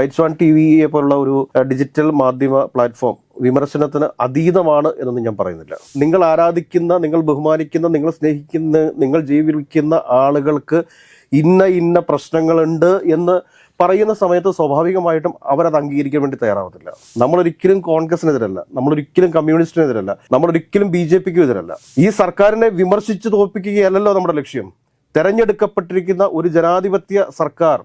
Whites one T വിയെ പോലുള്ള ഒരു ഡിജിറ്റൽ മാധ്യമ പ്ലാറ്റ്ഫോം വിമർശനത്തിന് അതീതമാണ് എന്നൊന്നും ഞാൻ പറയുന്നില്ല. നിങ്ങൾ ആരാധിക്കുന്ന നിങ്ങൾ ബഹുമാനിക്കുന്ന നിങ്ങൾ സ്നേഹിക്കുന്ന നിങ്ങൾ ജീവിക്കുന്ന ആളുകൾക്ക് ഇന്ന ഇന്ന പ്രശ്നങ്ങളുണ്ട് എന്ന് പറയുന്ന സമയത്ത് സ്വാഭാവികമായിട്ടും അവരത് അംഗീകരിക്കാൻ വേണ്ടി തയ്യാറാവത്തില്ല. നമ്മളൊരിക്കലും കോൺഗ്രസിനെതിരല്ല. നമ്മളൊരിക്കലും കമ്മ്യൂണിസ്റ്റിനെതിരല്ല. നമ്മളൊരിക്കലും ബി ജെ പിക്കും എതിരല്ല. ഈ സർക്കാരിനെ വിമർശിച്ച് തോൽപ്പിക്കുകയല്ലല്ലോ നമ്മുടെ ലക്ഷ്യം. തെരഞ്ഞെടുക്കപ്പെട്ടിരിക്കുന്ന ഒരു ജനാധിപത്യ സർക്കാർ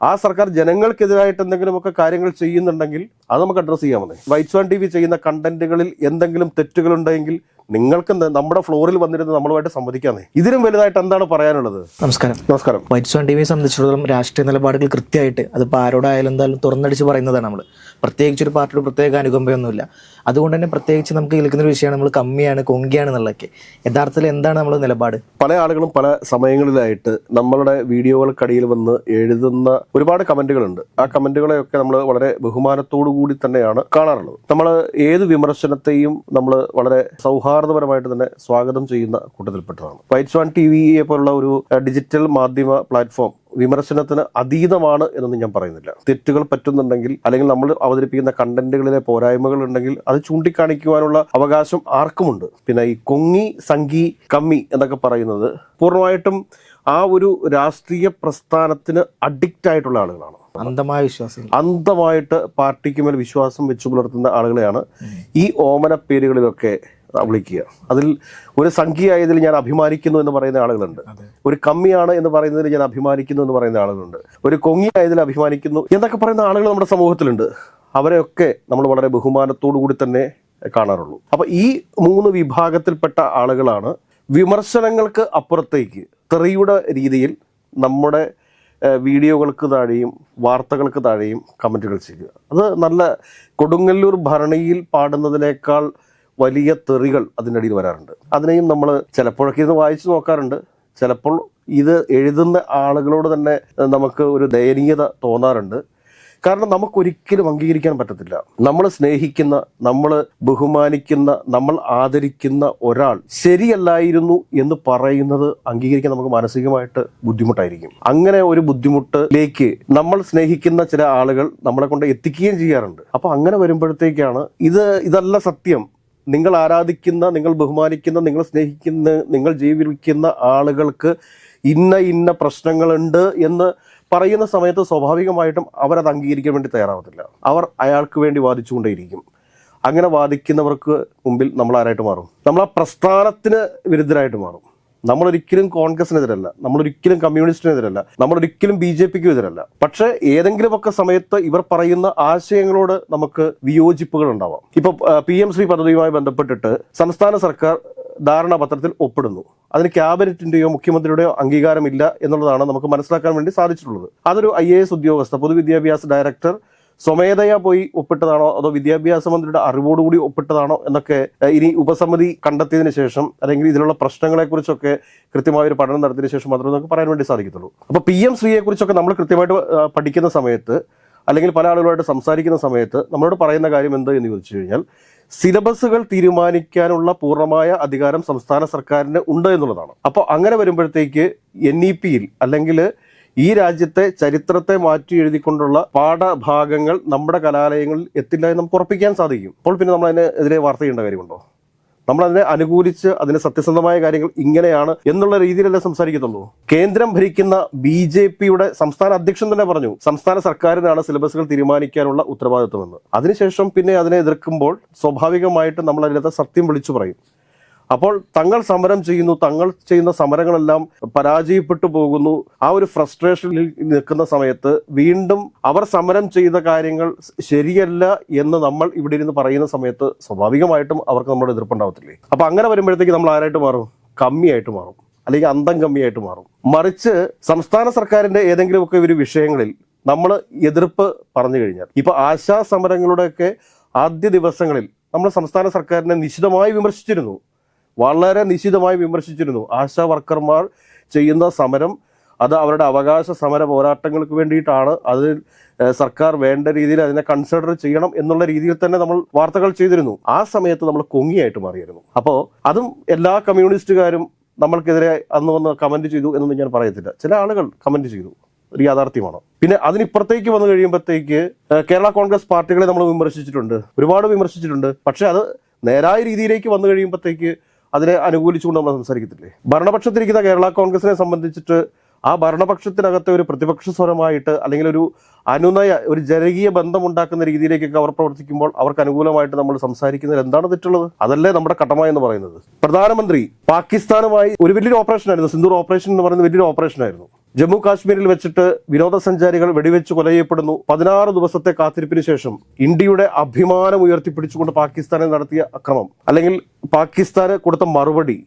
ആ സർക്കാർ ജനങ്ങൾക്കെതിരായിട്ട് എന്തെങ്കിലുമൊക്കെ കാര്യങ്ങൾ ചെയ്യുന്നുണ്ടെങ്കിൽ അത് നമുക്ക് അഡ്രസ്സ് ചെയ്യാമെന്നേ വൈറ്റ്സ് വൺ ടി വി ചെയ്യുന്ന കണ്ടന്റുകളിൽ എന്തെങ്കിലും തെറ്റുകളുണ്ടെങ്കിൽ നിങ്ങൾക്ക് നമ്മുടെ ഫ്ലോറിൽ വന്നിരുന്ന് നമ്മളുമായിട്ട് സംവദിക്കാന്നേ ഇതിലും വലുതായിട്ട് എന്താണ് പറയാനുള്ളത്? നമസ്കാരം. നമസ്കാരം. വൈറ്റ് സോൺ ടി വിയെ സംബന്ധിച്ചിടത്തോളം രാഷ്ട്രീയ നിലപാടുകൾ കൃത്യമായിട്ട് അതിപ്പോൾ ആരോടായാലും എന്തായാലും തുറന്നടിച്ച് പറയുന്നതാണ് നമ്മൾ പ്രത്യേകിച്ച് ഒരു പാർട്ടിയുടെ പ്രത്യേക അനുകമ്പയൊന്നുമില്ല. അതുകൊണ്ട് തന്നെ പ്രത്യേകിച്ച് നമുക്ക് കേൾക്കുന്ന ഒരു വിഷയമാണ് നമ്മൾ കമ്മിയാണ് കൊങ്കിയാണ് എന്നുള്ളതൊക്കെ. യഥാർത്ഥത്തിൽ എന്താണ് നമ്മൾ നിലപാട്? പല ആളുകളും പല സമയങ്ങളിലായിട്ട് നമ്മളുടെ വീഡിയോകൾക്കടിയിൽ വന്ന് എഴുതുന്ന ഒരുപാട് കമന്റുകളുണ്ട്. ആ കമന്റുകളെയൊക്കെ നമ്മൾ വളരെ ബഹുമാനത്തോടു കൂടി തന്നെയാണ് കാണാറുള്ളത്. നമ്മൾ ഏത് വിമർശനത്തെയും നമ്മൾ വളരെ സൗഹാർദ്ദപരമായിട്ട് തന്നെ സ്വാഗതം ചെയ്യുന്ന കൂട്ടത്തിൽപ്പെട്ടതാണ്. വൈറ്റ്സ് വൺ ടി വിയെ പോലുള്ള ഒരു ഡിജിറ്റൽ മാധ്യമ പ്ലാറ്റ്ഫോം വിമർശനത്തിന് അതീതമാണ് എന്നൊന്നും ഞാൻ പറയുന്നില്ല. തെറ്റുകൾ പറ്റുന്നുണ്ടെങ്കിൽ അല്ലെങ്കിൽ നമ്മൾ അവതരിപ്പിക്കുന്ന കണ്ടന്റുകളിലെ പോരായ്മകൾ ഉണ്ടെങ്കിൽ അത് ചൂണ്ടിക്കാണിക്കുവാനുള്ള അവകാശം ആർക്കുമുണ്ട്? പിന്നെ ഈ കൊങ്ങി സംഗി കമ്മി എന്നൊക്കെ പറയുന്നത് പൂർണമായിട്ടും ആ ഒരു രാഷ്ട്രീയ പ്രസ്ഥാനത്തിന് അഡിക്റ്റ് ആയിട്ടുള്ള ആളുകളാണ്. അന്ധമായ വിശ്വാസം അന്ധമായിട്ട് പാർട്ടിക്ക് മേൽ വിശ്വാസം വെച്ചു പുലർത്തുന്ന ആളുകളെയാണ് ഈ ഓമന പേരുകളിലൊക്കെ വിളിക്കുക. അതിൽ ഒരു സംഖ്യയായതിൽ ഞാൻ അഭിമാനിക്കുന്നു എന്ന് പറയുന്ന ആളുകളുണ്ട്. ഒരു കമ്മിയാണ് എന്ന് പറയുന്നതിൽ ഞാൻ അഭിമാനിക്കുന്നു എന്ന് പറയുന്ന ആളുകളുണ്ട്. ഒരു കൊങ്ങിയായതിൽ അഭിമാനിക്കുന്നു എന്നൊക്കെ പറയുന്ന ആളുകൾ നമ്മുടെ സമൂഹത്തിലുണ്ട്. അവരെയൊക്കെ നമ്മൾ വളരെ ബഹുമാനത്തോടു കൂടി തന്നെ കാണാറുള്ളൂ. അപ്പൊ ഈ മൂന്ന് വിഭാഗത്തിൽപ്പെട്ട ആളുകളാണ് വിമർശനങ്ങൾക്ക് അപ്പുറത്തേക്ക് തെറിയുടെ രീതിയിൽ നമ്മുടെ വീഡിയോകൾക്ക് താഴെയും വാർത്തകൾക്ക് താഴെയും കമന്റുകൾ ചെയ്യുക. അത് നല്ല കൊടുങ്ങല്ലൂർ ഭരണിയിൽ പാടുന്നതിനേക്കാൾ വലിയ തെറികൾ അതിന്റെ അടിയിൽ വരാറുണ്ട്. അതിനെയും നമ്മൾ ചിലപ്പോഴൊക്കെ ഇരുന്ന് വായിച്ചു നോക്കാറുണ്ട്. ചിലപ്പോൾ ഇത് എഴുതുന്ന ആളുകളോട് തന്നെ നമുക്ക് ഒരു ദയനീയത തോന്നാറുണ്ട്. കാരണം നമുക്കൊരിക്കലും അംഗീകരിക്കാൻ പറ്റത്തില്ല. നമ്മൾ സ്നേഹിക്കുന്ന നമ്മൾ ബഹുമാനിക്കുന്ന നമ്മൾ ആദരിക്കുന്ന ഒരാൾ ശരിയല്ലായിരുന്നു എന്ന് പറയുന്നത് അംഗീകരിക്കാൻ നമുക്ക് മാനസികമായിട്ട് ബുദ്ധിമുട്ടായിരിക്കും. അങ്ങനെ ഒരു ബുദ്ധിമുട്ടിലേക്ക് നമ്മൾ സ്നേഹിക്കുന്ന ചില ആളുകൾ നമ്മളെ കൊണ്ട് എത്തിക്കുകയും ചെയ്യാറുണ്ട്. അപ്പോൾ അങ്ങനെ വരുമ്പോഴത്തേക്കാണ് ഇത് ഇതല്ല സത്യം. നിങ്ങൾ ആരാധിക്കുന്ന നിങ്ങൾ ബഹുമാനിക്കുന്ന നിങ്ങൾ സ്നേഹിക്കുന്ന നിങ്ങൾ ജീവിക്കുന്ന ആളുകൾക്ക് ഇന്ന ഇന്ന പ്രശ്നങ്ങളുണ്ട് എന്ന് പറയുന്ന സമയത്ത് സ്വാഭാവികമായിട്ടും അവരത് അംഗീകരിക്കാൻ വേണ്ടി തയ്യാറാവത്തില്ല. അവർ അയാൾക്ക് വേണ്ടി വാദിച്ചുകൊണ്ടേയിരിക്കും. അങ്ങനെ വാദിക്കുന്നവർക്ക് മുമ്പിൽ നമ്മൾ ആരായിട്ട് മാറും? നമ്മൾ ആ പ്രസ്ഥാനത്തിന് വിരുദ്ധരായിട്ട് മാറും. നമ്മളൊരിക്കലും കോൺഗ്രസിനെതിരല്ല നമ്മളൊരിക്കലും കമ്മ്യൂണിസ്റ്റിനെതിരല്ല നമ്മളൊരിക്കലും ബി ജെ പിക്കും എതിരല്ല പക്ഷെ ഏതെങ്കിലുമൊക്കെ സമയത്ത് ഇവർ പറയുന്ന ആശയങ്ങളോട് നമുക്ക് വിയോജിപ്പുകൾ ഉണ്ടാവാം. ഇപ്പൊ പി എം ശ്രീ പദ്ധതിയുമായി ബന്ധപ്പെട്ടിട്ട് സംസ്ഥാന സർക്കാർ ധാരണാപത്രത്തിൽ ഒപ്പിടുന്നു. അതിന് ക്യാബിനറ്റിന്റെയോ മുഖ്യമന്ത്രിയുടെയോ അംഗീകാരമില്ല എന്നുള്ളതാണ് നമുക്ക് മനസ്സിലാക്കാൻ വേണ്ടി സാധിച്ചിട്ടുള്ളത്. അതൊരു ഐ എ എസ് ഉദ്യോഗസ്ഥ പൊതുവിദ്യാഭ്യാസ ഡയറക്ടർ സ്വമേധയാ പോയി ഒപ്പിട്ടതാണോ? അതോ വിദ്യാഭ്യാസ മന്ത്രിയുടെ അറിവോടുകൂടി ഒപ്പിട്ടതാണോ? എന്നൊക്കെ ഇനി ഉപസമിതി കണ്ടെത്തിയതിന് ശേഷം അല്ലെങ്കിൽ ഇതിലുള്ള പ്രശ്നങ്ങളെ കുറിച്ചൊക്കെ കൃത്യമായ ഒരു പഠനം നടത്തിയതിനു ശേഷം മാത്രമേ നമുക്ക് പറയാൻ വേണ്ടി സാധിക്കത്തുള്ളൂ. അപ്പോൾ പി എം ശ്രീയെ കുറിച്ചൊക്കെ നമ്മൾ കൃത്യമായിട്ട് പഠിക്കുന്ന സമയത്ത് അല്ലെങ്കിൽ പല ആളുകളുമായിട്ട് സംസാരിക്കുന്ന സമയത്ത് നമ്മളോട് പറയുന്ന കാര്യം എന്ത് എന്ന് ചോദിച്ചു കഴിഞ്ഞാൽ സിലബസുകൾ തീരുമാനിക്കാനുള്ള പൂർണമായ അധികാരം സംസ്ഥാന സർക്കാരിന് ഉണ്ട് എന്നുള്ളതാണ്. അപ്പോൾ അങ്ങനെ വരുമ്പോഴത്തേക്ക് എൻ ഇ പിയിൽ അല്ലെങ്കിൽ ഈ രാജ്യത്തെ ചരിത്രത്തെ മാറ്റി എഴുതിക്കൊണ്ടുള്ള പാഠഭാഗങ്ങൾ നമ്മുടെ കലാലയങ്ങളിൽ എത്തില്ല എന്ന് നമുക്ക് ഉറപ്പിക്കാൻ സാധിക്കും. അപ്പോൾ പിന്നെ നമ്മൾ അതിനെതിരെ വാർത്ത ചെയ്യേണ്ട കാര്യമുണ്ടോ? നമ്മൾ അതിനെ അനുകൂലിച്ച് അതിന് സത്യസന്ധമായ കാര്യങ്ങൾ ഇങ്ങനെയാണ് എന്നുള്ള രീതിയിലല്ലേ സംസാരിക്കത്തുള്ളൂ. കേന്ദ്രം ഭരിക്കുന്ന ബി ജെ പിയുടെ സംസ്ഥാന അധ്യക്ഷൻ തന്നെ പറഞ്ഞു സംസ്ഥാന സർക്കാരിനാണ് സിലബസുകൾ തീരുമാനിക്കാനുള്ള ഉത്തരവാദിത്വമെന്ന്. അതിനുശേഷം പിന്നെ അതിനെ എതിർക്കുമ്പോൾ സ്വാഭാവികമായിട്ടും നമ്മൾ അതിനകത്ത് സത്യം വിളിച്ചു പറയും. അപ്പോൾ തങ്ങൾ സമരം ചെയ്യുന്നു തങ്ങൾ ചെയ്യുന്ന സമരങ്ങളെല്ലാം പരാജയപ്പെട്ടു പോകുന്നു. ആ ഒരു ഫ്രസ്ട്രേഷനിൽ നിൽക്കുന്ന സമയത്ത് വീണ്ടും അവർ സമരം ചെയ്ത കാര്യങ്ങൾ ശരിയല്ല എന്ന് നമ്മൾ ഇവിടെ ഇരുന്ന് പറയുന്ന സമയത്ത് സ്വാഭാവികമായിട്ടും അവർക്ക് നമ്മുടെ എതിർപ്പുണ്ടാവത്തില്ലേ? അപ്പൊ അങ്ങനെ വരുമ്പോഴത്തേക്ക് നമ്മൾ ആരായിട്ട് മാറും? കമ്മിയായിട്ട് മാറും. അല്ലെങ്കിൽ അന്തം കമ്മിയായിട്ട് മാറും. മറിച്ച് സംസ്ഥാന സർക്കാരിന്റെ ഏതെങ്കിലുമൊക്കെ ഒരു വിഷയങ്ങളിൽ നമ്മൾ എതിർപ്പ് പറഞ്ഞു കഴിഞ്ഞാൽ ഇപ്പൊ ആശാ സമരങ്ങളുടെയൊക്കെ ആദ്യ ദിവസങ്ങളിൽ നമ്മൾ സംസ്ഥാന സർക്കാരിനെ നിശിതമായി വിമർശിച്ചിരുന്നു. വളരെ നിശിതമായി വിമർശിച്ചിരുന്നു. ആശാ വർക്കർമാർ ചെയ്യുന്ന സമരം അത് അവരുടെ അവകാശ സമര പോരാട്ടങ്ങൾക്ക് വേണ്ടിയിട്ടാണ്. അത് സർക്കാർ വേണ്ട രീതിയിൽ അതിനെ കൺസിഡർ ചെയ്യണം എന്നുള്ള രീതിയിൽ തന്നെ നമ്മൾ വാർത്തകൾ ചെയ്തിരുന്നു. ആ സമയത്ത് നമ്മൾ കൊങ്ങിയായിട്ട് മാറിയിരുന്നു. അപ്പോൾ അതും എല്ലാ കമ്മ്യൂണിസ്റ്റുകാരും നമ്മൾക്കെതിരെ അന്ന് വന്ന് കമന്റ് ചെയ്തു എന്നൊന്നും ഞാൻ പറയത്തില്ല. ചില ആളുകൾ കമന്റ് ചെയ്തു. ഒരു യാഥാർത്ഥ്യമാണ്. പിന്നെ അതിനിപ്പുറത്തേക്ക് വന്നു കഴിയുമ്പോഴത്തേക്ക് കേരള കോൺഗ്രസ് പാർട്ടികളെ നമ്മൾ വിമർശിച്ചിട്ടുണ്ട്. ഒരുപാട് വിമർശിച്ചിട്ടുണ്ട്. പക്ഷെ അത് നേരായ രീതിയിലേക്ക് വന്നു കഴിയുമ്പോഴത്തേക്ക് അതിനെ അനുകൂലിച്ചുകൊണ്ട് നമ്മൾ സംസാരിക്കത്തില്ലേ? ഭരണപക്ഷത്തിരിക്കുന്ന കേരള കോൺഗ്രസിനെ സംബന്ധിച്ചിട്ട് ആ ഭരണപക്ഷത്തിനകത്തെ ഒരു പ്രതിപക്ഷ സ്വരമായിട്ട് അല്ലെങ്കിൽ ഒരു അനുനയ ഒരു ജനകീയ ബന്ധം ഉണ്ടാക്കുന്ന രീതിയിലേക്കൊക്കെ അവർ പ്രവർത്തിക്കുമ്പോൾ അവർക്ക് അനുകൂലമായിട്ട് നമ്മൾ സംസാരിക്കുന്നതിൽ എന്താണ് തെറ്റുള്ളത്? അതല്ലേ നമ്മുടെ കടമ എന്ന് പറയുന്നത്. പ്രധാനമന്ത്രി പാകിസ്ഥാനുമായി ഒരു വലിയൊരു ഓപ്പറേഷൻ ആയിരുന്നു സിന്ദൂർ ഓപ്പറേഷൻ എന്ന് പറയുന്ന വലിയൊരു ഓപ്പറേഷൻ ആയിരുന്നു ജമ്മു കാശ്മീരിൽ വെച്ചിട്ട് വിനോദസഞ്ചാരികൾ വെടിവെച്ച് കൊല ചെയ്യപ്പെടുന്നു പതിനാറ് ദിവസത്തെ കാത്തിരിപ്പിന് ശേഷം ഇന്ത്യയുടെ അഭിമാനം ഉയർത്തിപ്പിടിച്ചുകൊണ്ട് പാകിസ്ഥാനെ നടത്തിയ അക്രമം. അല്ലെങ്കിൽ പാകിസ്ഥാന് കൊടുത്ത മറുപടി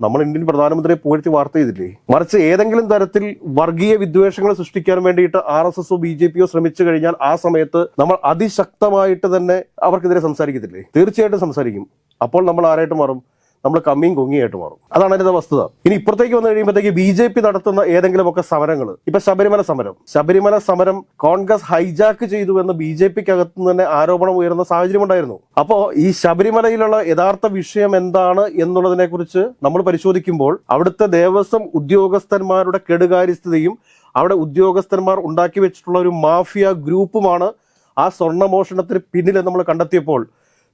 നമ്മൾ ഇന്ത്യൻ പ്രധാനമന്ത്രിയെ പുകഴ്ത്തി വാർത്ത ചെയ്തില്ലേ? മറിച്ച് ഏതെങ്കിലും തരത്തിൽ വർഗീയ വിദ്വേഷങ്ങൾ സൃഷ്ടിക്കാൻ വേണ്ടിയിട്ട് ആർ എസ് എസോ ബി ജെ പിയോ ശ്രമിച്ചു കഴിഞ്ഞാൽ ആ സമയത്ത് നമ്മൾ അതിശക്തമായിട്ട് തന്നെ അവർക്കെതിരെ സംസാരിക്കത്തില്ലേ? തീർച്ചയായിട്ടും സംസാരിക്കും. അപ്പോൾ നമ്മൾ ആരായിട്ട് മാറും? നമ്മൾ കമ്മിയും കൊങ്ങിയായിട്ട് മാറും. അതാണ് അതിന്റെ വസ്തുത. ഇനി ഇപ്പുറത്തേക്ക് വന്നു കഴിയുമ്പോഴത്തേക്ക് ബി ജെ പി നടത്തുന്ന ഏതെങ്കിലും ഒക്കെ സമരങ്ങൾ ഇപ്പൊ ശബരിമല സമരം. ശബരിമല സമരം കോൺഗ്രസ് ഹൈജാക്ക് ചെയ്തു എന്ന് ബി ജെ പിക്ക് അകത്ത് തന്നെ ആരോപണം ഉയർന്ന സാഹചര്യം ഉണ്ടായിരുന്നു. അപ്പോ ഈ ശബരിമലയിലുള്ള യഥാർത്ഥ വിഷയം എന്താണ് എന്നുള്ളതിനെ കുറിച്ച് നമ്മൾ പരിശോധിക്കുമ്പോൾ അവിടുത്തെ ദേവസ്വം ഉദ്യോഗസ്ഥന്മാരുടെ കെടുകാര്യസ്ഥതയും അവിടെ ഉദ്യോഗസ്ഥന്മാർ ഉണ്ടാക്കി വെച്ചിട്ടുള്ള ഒരു മാഫിയ ഗ്രൂപ്പുമാണ് ആ സ്വർണമോഷണത്തിന് പിന്നിൽ നമ്മൾ കണ്ടെത്തിയപ്പോൾ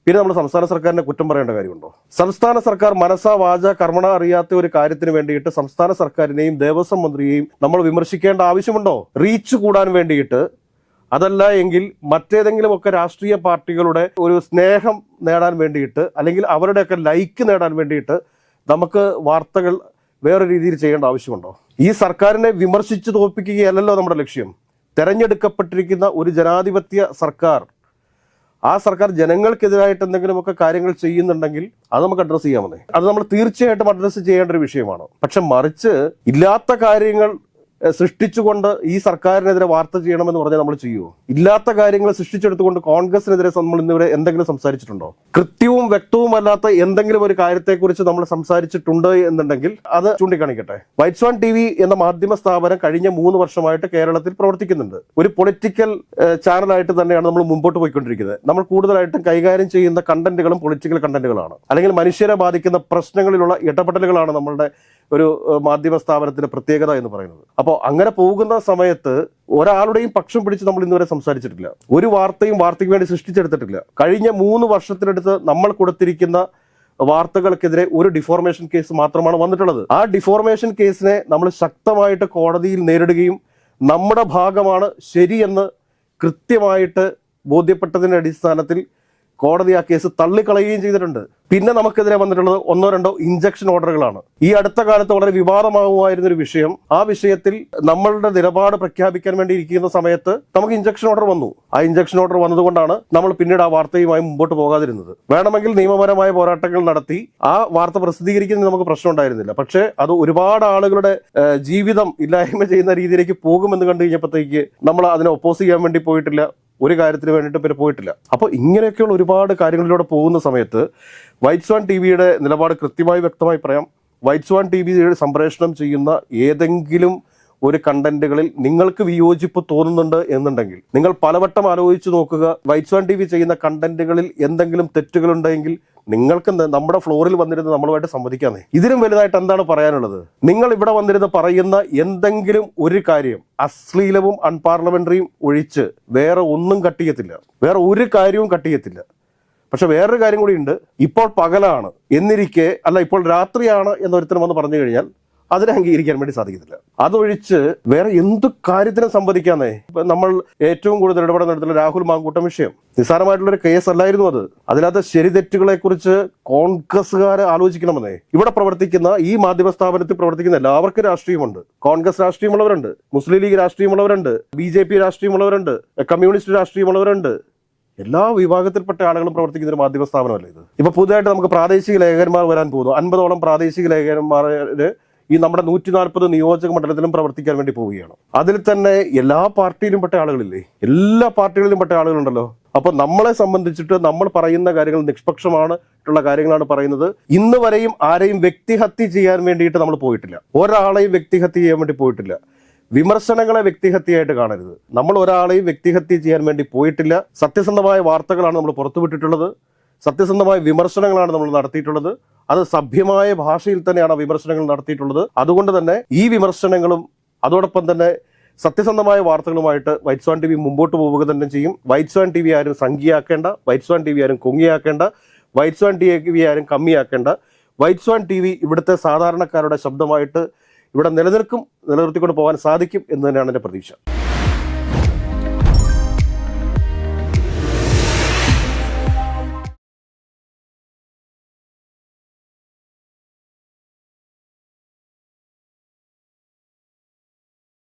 പിന്നെ നമ്മൾ സംസ്ഥാന സർക്കാരിനെ കുറ്റം പറയേണ്ട കാര്യമുണ്ടോ? സംസ്ഥാന സർക്കാർ മനസ്സാ വാച കർമ്മണ അറിയാത്ത ഒരു കാര്യത്തിന് വേണ്ടിയിട്ട് സംസ്ഥാന സർക്കാരിനെയും ദേവസ്വം മന്ത്രിയെയും നമ്മൾ വിമർശിക്കേണ്ട ആവശ്യമുണ്ടോ? റീച്ച് കൂടാൻ വേണ്ടിയിട്ട്. അതല്ല എങ്കിൽ മറ്റേതെങ്കിലുമൊക്കെ രാഷ്ട്രീയ പാർട്ടികളുടെ ഒരു സ്നേഹം നേടാൻ വേണ്ടിയിട്ട് അല്ലെങ്കിൽ അവരുടെയൊക്കെ ലൈക്ക് നേടാൻ വേണ്ടിയിട്ട് നമുക്ക് വാർത്തകൾ വേറെ രീതിയിൽ ചെയ്യേണ്ട ആവശ്യമുണ്ടോ? ഈ സർക്കാരിനെ വിമർശിച്ച് തോൽപ്പിക്കുകയല്ലല്ലോ നമ്മുടെ ലക്ഷ്യം. തെരഞ്ഞെടുക്കപ്പെട്ടിരിക്കുന്ന ഒരു ജനാധിപത്യ സർക്കാർ ആ സർക്കാർ ജനങ്ങൾക്കെതിരായിട്ട് എന്തെങ്കിലുമൊക്കെ കാര്യങ്ങൾ ചെയ്യുന്നുണ്ടെങ്കിൽ അത് നമുക്ക് അഡ്രസ്സ് ചെയ്യാമെന്നേ അത് നമ്മൾ തീർച്ചയായിട്ടും അഡ്രസ്സ് ചെയ്യേണ്ട ഒരു വിഷയമാണ്. പക്ഷെ മറിച്ച് ഇല്ലാത്ത കാര്യങ്ങൾ സൃഷ്ടിച്ചുകൊണ്ട് ഈ സർക്കാരിനെതിരെ വാർത്ത ചെയ്യണമെന്ന് പറഞ്ഞാൽ നമ്മൾ ചെയ്യുമോ ഇല്ലാത്ത കാര്യങ്ങൾ സൃഷ്ടിച്ചെടുത്തുകൊണ്ട് കോൺഗ്രസിനെതിരെ നമ്മൾ ഇന്നിവിടെ എന്തെങ്കിലും സംസാരിച്ചിട്ടുണ്ടോ? കൃത്യവും വ്യക്തവുമല്ലാത്ത എന്തെങ്കിലും ഒരു കാര്യത്തെക്കുറിച്ച് നമ്മൾ സംസാരിച്ചിട്ടുണ്ട് എന്നുണ്ടെങ്കിൽ അത് ചൂണ്ടിക്കാണിക്കട്ടെ. വൈറ്റ്സ് സോൺ ടി വി എന്ന മാധ്യമ സ്ഥാപനം കഴിഞ്ഞ മൂന്ന് വർഷമായിട്ട് കേരളത്തിൽ പ്രവർത്തിക്കുന്നുണ്ട്. ഒരു പൊളിറ്റിക്കൽ ചാനലായിട്ട് തന്നെയാണ് നമ്മൾ മുമ്പോട്ട് പോയിക്കൊണ്ടിരിക്കുന്നത്. നമ്മൾ കൂടുതലായിട്ടും കൈകാര്യം ചെയ്യുന്ന കണ്ടന്റുകളും പൊളിറ്റിക്കൽ കണ്ടന്റുകളാണ് അല്ലെങ്കിൽ മനുഷ്യരെ ബാധിക്കുന്ന പ്രശ്നങ്ങളിലുള്ള ഇടപെടലുകളാണ് നമ്മളുടെ ഒരു മാധ്യമ സ്ഥാപനത്തിന്റെ പ്രത്യേകത എന്ന് പറയുന്നത്. അപ്പോൾ അങ്ങനെ പോകുന്ന സമയത്ത് ഒരാളുടെയും പക്ഷം പിടിച്ച് നമ്മൾ ഇന്നുവരെ സംസാരിച്ചിട്ടില്ല. ഒരു വാർത്തയും വാർത്തയ്ക്ക് വേണ്ടി സൃഷ്ടിച്ചെടുത്തിട്ടില്ല. കഴിഞ്ഞ മൂന്ന് വർഷത്തിനടുത്ത് നമ്മൾ കൊടുത്തിരിക്കുന്ന വാർത്തകൾക്കെതിരെ ഒരു ഡിഫോർമേഷൻ കേസ് മാത്രമാണ് വന്നിട്ടുള്ളത്. ആ ഡിഫോർമേഷൻ കേസിനെ നമ്മൾ ശക്തമായിട്ട് കോടതിയിൽ നേരിടുകയും നമ്മുടെ ഭാഗമാണ് ശരിയെന്ന് കൃത്യമായിട്ട് ബോധ്യപ്പെട്ടതിന്റെ അടിസ്ഥാനത്തിൽ കോടതി ആ കേസ് തള്ളിക്കളയുകയും ചെയ്തിട്ടുണ്ട്. പിന്നെ നമുക്കെതിരെ വന്നിട്ടുള്ളത് ഒന്നോ രണ്ടോ ഇഞ്ചക്ഷൻ ഓർഡറുകളാണ് ഈ അടുത്ത കാലത്ത് വളരെ വിവാദമാകുമായിരുന്ന ഒരു വിഷയം. ആ വിഷയത്തിൽ നമ്മളുടെ നിലപാട് പ്രഖ്യാപിക്കാൻ വേണ്ടി ഇരിക്കുന്ന സമയത്ത് നമുക്ക് ഇഞ്ചക്ഷൻ ഓർഡർ വന്നു. ആ ഇഞ്ചക്ഷൻ ഓർഡർ വന്നതുകൊണ്ടാണ് നമ്മൾ പിന്നീട് ആ വാർത്തയുമായി മുമ്പോട്ട് പോകാതിരുന്നത്. വേണമെങ്കിൽ നിയമപരമായ പോരാട്ടങ്ങൾ നടത്തി ആ വാർത്ത പ്രസിദ്ധീകരിക്കുന്നതിന് നമുക്ക് പ്രശ്നം ഉണ്ടായിരുന്നില്ല പക്ഷേ അത് ഒരുപാട് ആളുകളുടെ ജീവിതം ഇല്ലായ്മ ചെയ്യുന്ന രീതിയിലേക്ക് പോകുമെന്ന് കണ്ടു കഴിഞ്ഞപ്പോഴത്തേക്ക് നമ്മൾ അതിനെ ഒപ്പോസ് ചെയ്യാൻ വേണ്ടി പോയിട്ടില്ല. ഒരു കാര്യത്തിന് വേണ്ടിയിട്ട് പിന്നെ പോയിട്ടില്ല. അപ്പോൾ ഇങ്ങനെയൊക്കെയുള്ള ഒരുപാട് കാര്യങ്ങളിലൂടെ പോകുന്ന സമയത്ത് വൈറ്റ്സ് വൺ ടി വിയുടെ നിലപാട് കൃത്യമായി വ്യക്തമായി പറയാം. വൈറ്റ്സ് വൺ ടി വി സംപ്രേഷണം ചെയ്യുന്ന ഏതെങ്കിലും ഒരു കണ്ടന്റുകളിൽ നിങ്ങൾക്ക് വിയോജിപ്പ് തോന്നുന്നുണ്ട് എന്നുണ്ടെങ്കിൽ നിങ്ങൾ പലവട്ടം ആലോചിച്ച് നോക്കുക വൈറ്റ്സ് വൺ ടി വി ചെയ്യുന്ന കണ്ടന്റുകളിൽ എന്തെങ്കിലും തെറ്റുകളുണ്ടെങ്കിൽ നിങ്ങൾക്ക് നമ്മുടെ ഫ്ലോറിൽ വന്നിരുന്ന് നമ്മളുമായിട്ട് സംവദിക്കാന്നേ? ഇതിലും വലുതായിട്ട് എന്താണ് പറയാനുള്ളത്? നിങ്ങൾ ഇവിടെ വന്നിരുന്ന് പറയുന്ന എന്തെങ്കിലും ഒരു കാര്യം അശ്ലീലവും അൺപാർലമെന്ററിയും ഒഴിച്ച് വേറെ ഒന്നും കട്ടിയത്തില്ല വേറെ ഒരു കാര്യവും കട്ടിയത്തില്ല പക്ഷെ വേറൊരു കാര്യം കൂടി ഉണ്ട്. ഇപ്പോൾ പകലാണ്. എന്നിരിക്കെ അല്ല ഇപ്പോൾ രാത്രിയാണ് എന്നൊരുത്തരം വന്ന് പറഞ്ഞു കഴിഞ്ഞാൽ അതിനെ അംഗീകരിക്കാൻ വേണ്ടി സാധിക്കത്തില്ല. അതൊഴിച്ച് വേറെ എന്ത് കാര്യത്തിനും സംവദിക്കാന്നേ? ഇപ്പൊ നമ്മൾ ഏറ്റവും കൂടുതൽ ഇടപെടാൻ നടത്തുന്ന രാഹുൽ മാങ്കൂട്ടം വിഷയം. നിസ്സാരമായിട്ടുള്ള ഒരു കേസ് അല്ലായിരുന്നു അത്. അതിനകത്ത് ശരി തെറ്റുകളെ കുറിച്ച് കോൺഗ്രസ്സുകാർ ആലോചിക്കണമെന്നേ. ഇവിടെ പ്രവർത്തിക്കുന്ന ഈ മാധ്യമ സ്ഥാപനത്തിൽ പ്രവർത്തിക്കുന്ന എല്ലാവർക്കും രാഷ്ട്രീയമുണ്ട്. കോൺഗ്രസ് രാഷ്ട്രീയമുള്ളവരുണ്ട്. മുസ്ലിം ലീഗ് രാഷ്ട്രീയമുള്ളവരുണ്ട്. ബി ജെ പി രാഷ്ട്രീയമുള്ളവരുണ്ട്. കമ്മ്യൂണിസ്റ്റ് രാഷ്ട്രീയമുള്ളവരുണ്ട്. എല്ലാ വിഭാഗത്തിൽപ്പെട്ട ആളുകളും പ്രവർത്തിക്കുന്ന ഒരു മാധ്യമ സ്ഥാപനമല്ല ഇത്? ഇപ്പൊ പുതുതായിട്ട് നമുക്ക് പ്രാദേശിക ലേഖകന്മാർ വരാൻ പോകുന്നു. അൻപതോളം പ്രാദേശിക ലേഖകന്മാര് ഈ നമ്മുടെ നൂറ്റി നാൽപ്പത് നിയോജക മണ്ഡലത്തിലും പ്രവർത്തിക്കാൻ വേണ്ടി പോവുകയാണ്. അതിൽ തന്നെ എല്ലാ പാർട്ടിയിലും പെട്ട ആളുകളില്ലേ? എല്ലാ പാർട്ടികളിലും പെട്ട ആളുകളുണ്ടല്ലോ. അപ്പൊ നമ്മളെ സംബന്ധിച്ചിട്ട് നമ്മൾ പറയുന്ന കാര്യങ്ങൾ നിഷ്പക്ഷമാണ് കാര്യങ്ങളാണ് പറയുന്നത്. ഇന്ന് വരെയും ആരെയും വ്യക്തിഹത്യ ചെയ്യാൻ വേണ്ടിയിട്ട് നമ്മൾ പോയിട്ടില്ല. ഒരാളെയും വ്യക്തിഹത്യ ചെയ്യാൻ വേണ്ടി പോയിട്ടില്ല. വിമർശനങ്ങളെ വ്യക്തിഹത്യയായിട്ട് കാണരുത്. നമ്മൾ ഒരാളെയും വ്യക്തിഹത്യ ചെയ്യാൻ വേണ്ടി പോയിട്ടില്ല. സത്യസന്ധമായ വാർത്തകളാണ് നമ്മൾ പുറത്തുവിട്ടിട്ടുള്ളത്. സത്യസന്ധമായ വിമർശനങ്ങളാണ് നമ്മൾ നടത്തിയിട്ടുള്ളത്. അത് സഭ്യമായ ഭാഷയിൽ തന്നെയാണ് വിമർശനങ്ങൾ നടത്തിയിട്ടുള്ളത്. അതുകൊണ്ട് തന്നെ ഈ വിമർശനങ്ങളും അതോടൊപ്പം തന്നെ സത്യസന്ധമായ വാർത്തകളുമായിട്ട് വൈറ്റ് സ്വാൻ ടി വി മുമ്പോട്ട് പോവുക തന്നെ ചെയ്യും. വൈറ്റ് സ്വാൻ ടി വി ആരും സംഖ്യയാക്കേണ്ട വൈറ്റ് സ്വാൻ ടി വി ആരും കൊങ്ങിയാക്കേണ്ട വൈറ്റ് സ്വാൻ ടി വി ആരും കമ്മിയാക്കേണ്ട. വൈറ്റ് സ്വാൻ ടി വി ഇവിടുത്തെ സാധാരണക്കാരുടെ ശബ്ദമായിട്ട് ഇവിടെ നിലനിൽക്കും നിലനിർത്തിക്കൊണ്ട് പോകാൻ സാധിക്കും എന്ന് തന്നെയാണ് എന്റെ പ്രതീക്ഷ.